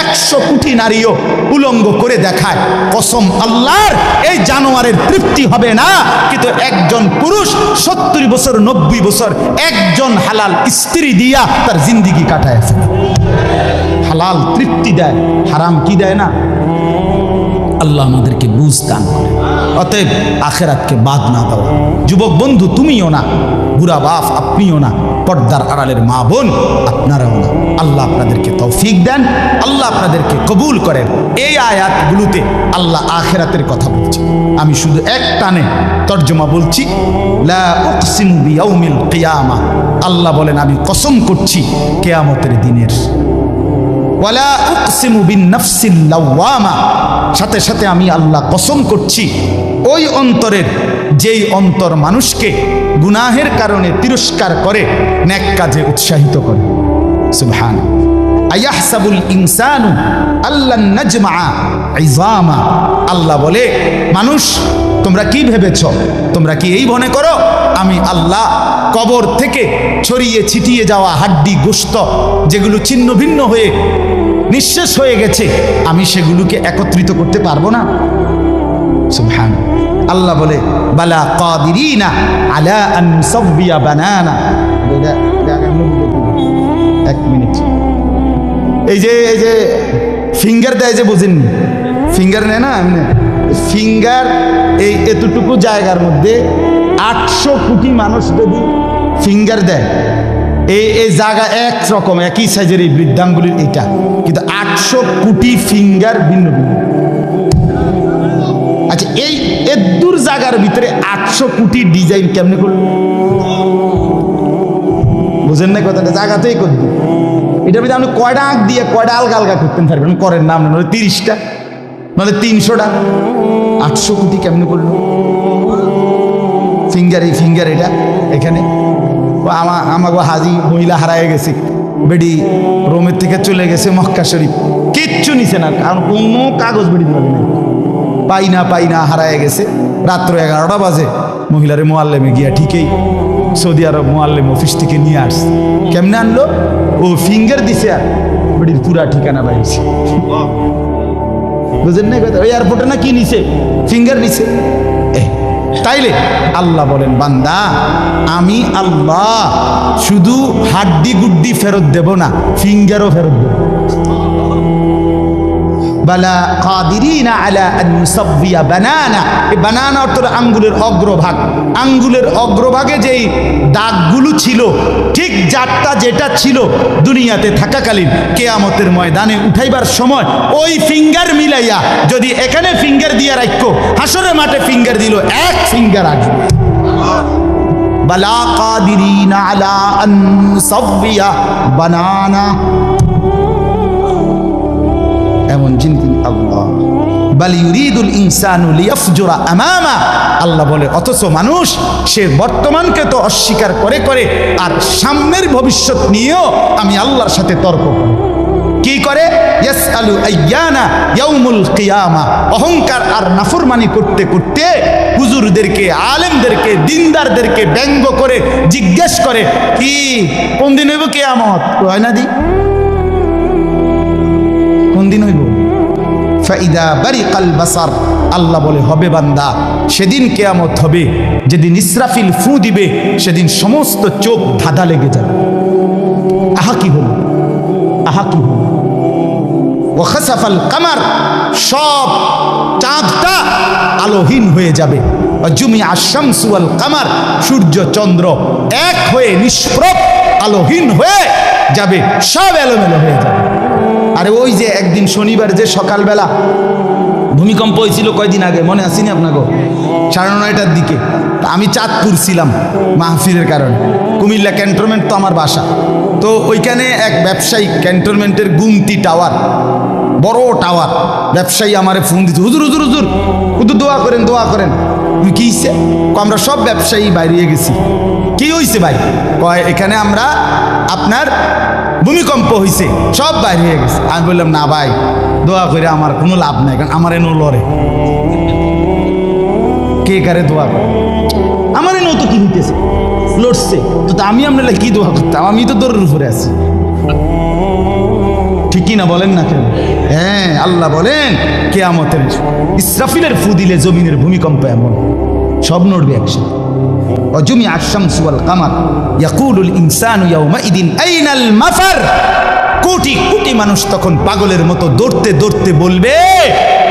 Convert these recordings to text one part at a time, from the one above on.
একশো কোটি নারীও উলঙ্গ করে দেখায়। কসম আল্লাহর, এই জানোয়ারের তৃপ্তি হবে না। কিন্তু একজন পুরুষ সত্তর বছর, নব্বই বছর একজন হালাল স্ত্রী দিয়া তার জিন্দিগি কাটায় ফেলে। হালাল তৃপ্তি দেয়, হারাম কি দেয় না? আল্লাহ আমাদেরকে বুঝ দান করে। অতএব আখেরাতকে বাদ না দেওয়া। যুবক বন্ধু, তুমিও না, বুড়া বাপ আপনিও না। পর্দার আড়ালের মা বোন, আপনারাও না। আল্লাহ আপনাদেরকে তৌফিক দেন, আল্লাহ আপনাদেরকে কবুল করেন। এই আয়াতগুলোতে আল্লাহ আখেরাতের কথা বলছে। আমি শুধু এক টানে তর্জমা বলছি কিয়ামা। আল্লাহ বলেন, আমি কসম করছি কেয়ামতের দিনের। বিন সাথে সাথে আমি আল্লাহ কসম করছি, ওই অন্তরের যেই অন্তর মানুষকে গুনাহের কারণে তিরস্কার করে নেক কাজে উৎসাহিত করে। সুবহান আয়াহসাবুল ইনসানু আল্লাহ নাজমা ইজামা। আল্লাহ বলে, মানুষ, তোমরা কি ভেবেছ? তোমরা কি এই মনে করো? আমি আল্লাহ কবর থেকে ছড়িয়ে ছিটিয়ে যাওয়া হাড্ডি গোস্ত যেগুলো ছিন্ন ভিন্ন হয়ে নিঃশেষ হয়ে গেছে, আমি সেগুলোকে একত্রিত করতে পারব না? সুবহান আল্লাহ বলে, বালা কাদিরিনা আলা আন সাবিয়া বানানা। এক মিনিট। এই যে এই যে ফিঙ্গার দেয় যে বুঝেননি? ফিঙ্গার নেয় না, এমনি? ফিঙ্গার এই এতটুকু জায়গার মধ্যে আটশো কোটি মানুষ যদি ফিঙ্গার দেয় এই এই জায়গা এক রকম, একই সাইজের এই বৃদ্ধাঙ্গুলির এটা। কিন্তু আটশো কোটি ফিঙ্গার ভিন্ন ভিন্ন। এদ্দুর ভিতরে আটশো কোটি ডিজাইন কেমনে করল বুঝেন না কথাটা? জায়গাতেই করবেন এটার ভিতরে আপনি কয়টা আঁক দিয়ে কয়টা আলগা আলগা করতেন পারবেন করেন না আপনি নয় তিরিশটা। নাহলে তিনশোটা। আটশো কোটি কেমনে করল ফিঙ্গার এই ফিঙ্গার এটা, এখানে। আমা আমাকে হাজি মহিলা হারায় গেছে। বেডি রোমের থেকে চলে গেছে মক্কা শরীফ। কিচ্ছু নিছে না, কারণ কোনো কাগজ বেডি দিবে না। পাই না পাই না, হারায় গেছে। রাত্র এগারোটা বাজে। মহিলারে মোয়াল্লেমে গিয়া ঠিকই সৌদি আরব মোয়াল্লেম অফিস থেকে নিয়ে আসছে। কেমনে আনলো? ও ফিঙ্গার দিছে আর। বেডির পুরা ঠিকানা পাইছে বুঝেন না কথা? এয়ারপোর্টে না কি নিছে? ফিঙ্গার নিছে। তাইলে আল্লাহ বলেন, বান্দা, আমি আল্লাহ শুধু হাড্ডি গুড্ডি ফেরত দেব না ফিঙ্গারও ফেরত দেব। বালা কাদিরিনা আলা আন বানানা। এই বানানা অর্থ আঙ্গুলের অগ্রভাগ। আঙ্গুলের অগ্রভাগে যেই দাগগুলো ছিল, ঠিক যারটা যেটা ছিল দুনিয়াতে থাকাকালীন কেয়ামতের ময়দানে উঠাইবার সময়, ওই ফিঙ্গার মিলাইয়া যদি এখানে ফিঙ্গার দিয়ে রাখো হাসরের মাঠে ফিঙ্গার দিল, এক ফিঙ্গার আসবে। বালা কাদিরিনা আলা আন বানানা। আল্লাহ। বাল ইউরিদুল ইনসানু লিয়াফজুরা আমামা। আল্লাহ বলে, অথচ মানুষ সে বর্তমানকে তো অস্বীকার করে করে, আর সামনের ভবিষ্যৎ নিয়েও আমি আল্লাহর সাথে তর্ক কি করে? ইয়াসআলু আইয়ানা ইয়াউমুল কিয়ামা। অহংকার আর নাফরমানি করতে করতে হুজুরদেরকে, আলেমদেরকে, দিনদারদেরকে ব্যঙ্গ করে জিজ্ঞেস করে, কি, কোন দিন হইব কিয়ামত? হয় না দি? ফাইদা বারিকাল বাসার, আল্লাহ বলে, হবে বান্দা, সেদিন কেয়ামত হবে, যেদিন ইসরাফিল ফু দিবে, সেদিন সমস্ত চোখ ধাঁধা লেগে যাবে। আহা কি হল? আহা কি হল? ওখাসাফাল কামার, সব চাঁদটা আলোহীন হয়ে যাবে। জুমি আশামসুয়াল কামার, সূর্য চন্দ্র এক হয়ে নিষ্প্রভ আলোহীন হয়ে যাবে, সব এলোমেলো হয়ে যাবে। আরে ওই যে একদিন শনিবার যে সকালবেলা ভূমিকম্প হয়েছিল কয়দিন আগে, মনে আসেনি আপনাকে? সাড়ে নয়টার দিকে। আমি চাঁদপুর ছিলাম মাহফিলের কারণে। কুমিল্লা ক্যান্টনমেন্ট তো আমার বাসা। তো ওইখানে এক ব্যবসায়ী ক্যান্টনমেন্টের গুমতি টাওয়ার, বড় টাওয়ার, ব্যবসায়ী আমারে ফোন দিচ্ছে হুজুর হুজুর হুজুর হুজুর দোয়া করেন দোয়া করেন। কি হইছে? আমরা সব ব্যবসায়ী বাইরে গেছি। কি হইছে ভাই? কয়, এখানে আমরা আপনার ভূমিকম্প হইছে, সব বাইরে হয়ে গেছে। আমি বললাম, না ভাই, দোয়া করে আমার কোনো লাভ নাই, কারণ আমার এনো লড়ে। কে কারে দোয়া করে? আমার এনে তো কি হইতেছে? লড়ছে। তো আমি আপনার কি দোয়া করতাম? আমি তো দৌড়ের উপরে আছি। ঠিকই না বলেন না কেন? হ্যাঁ আল্লাহ বলেন, কেয়ামতের ইসরাফিলের ফু দিলে জমিনের ভূমিকম্প এমন। সব নড়বে একসাথে। অজমি আশামসু ওয়াল কামার ইয়াকুলুল ইনসানু ইয়াউমাইদিন আইনাল মাফার কোটি কোটি মানুষ তখন পাগলের মতো দৌড়তে দৌড়তে বলবে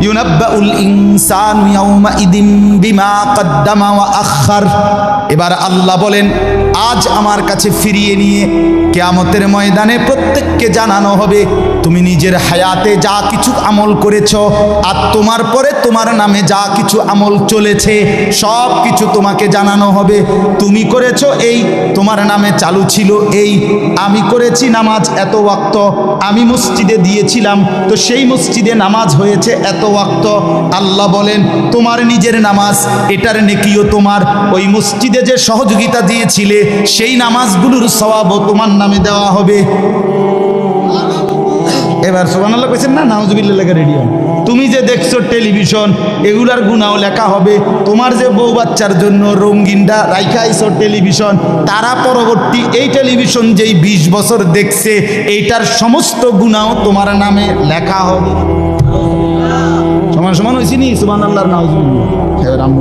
ইউনাব্বাউল ইনসানু ইয়াউমাইদিন বিমা কদ্দামা ওয়া আখার এবার আল্লাহ বলেন আজ আমার কাছে ফিরিয়ে নিয়ে কেয়ামতের ময়দানে প্রত্যেককে জানানো হবে, তুমি নিজের হায়াতে যা কিছু আমল করেছ আর তোমার পরে তোমার নামে যা কিছু আমল চলেছে, সব কিছু তোমাকে জানানো হবে। তুমি করেছ এই, তোমার নামে চালু ছিল এই। আমি করেছি নামাজ এত ওয়াক্ত, আমি মসজিদে দিয়েছিলাম, তো সেই মসজিদে নামাজ হয়েছে এত ওয়াক্ত। আল্লাহ বলেন, তোমার নিজের নামাজ, এটার নেকিও তোমার। ওই মসজিদে যে সহযোগিতা দিয়েছিলে সেই নামাজগুলোর স্বভাবও তোমার নামে দেওয়া হবে। এবার সোহানাল্লাহ কইছেন, না নাউজুবিল্লা লেখা রেডি হন। তুমি যে দেখছ টেলিভিশন, এগুলার গুণাও লেখা হবে। তোমার যে বউ বাচ্চার জন্য রঙিনটা রাইখা আইছো টেলিভিশন, তারা পরবর্তী এই টেলিভিশন যেই বিশ বছর দেখছে, এইটার সমস্ত গুণাও তোমার নামে লেখা হবে। সমান সমান হয়েছি নি? সুমান আল্লাহর নাউজুবিল্লাহ। এবার আমি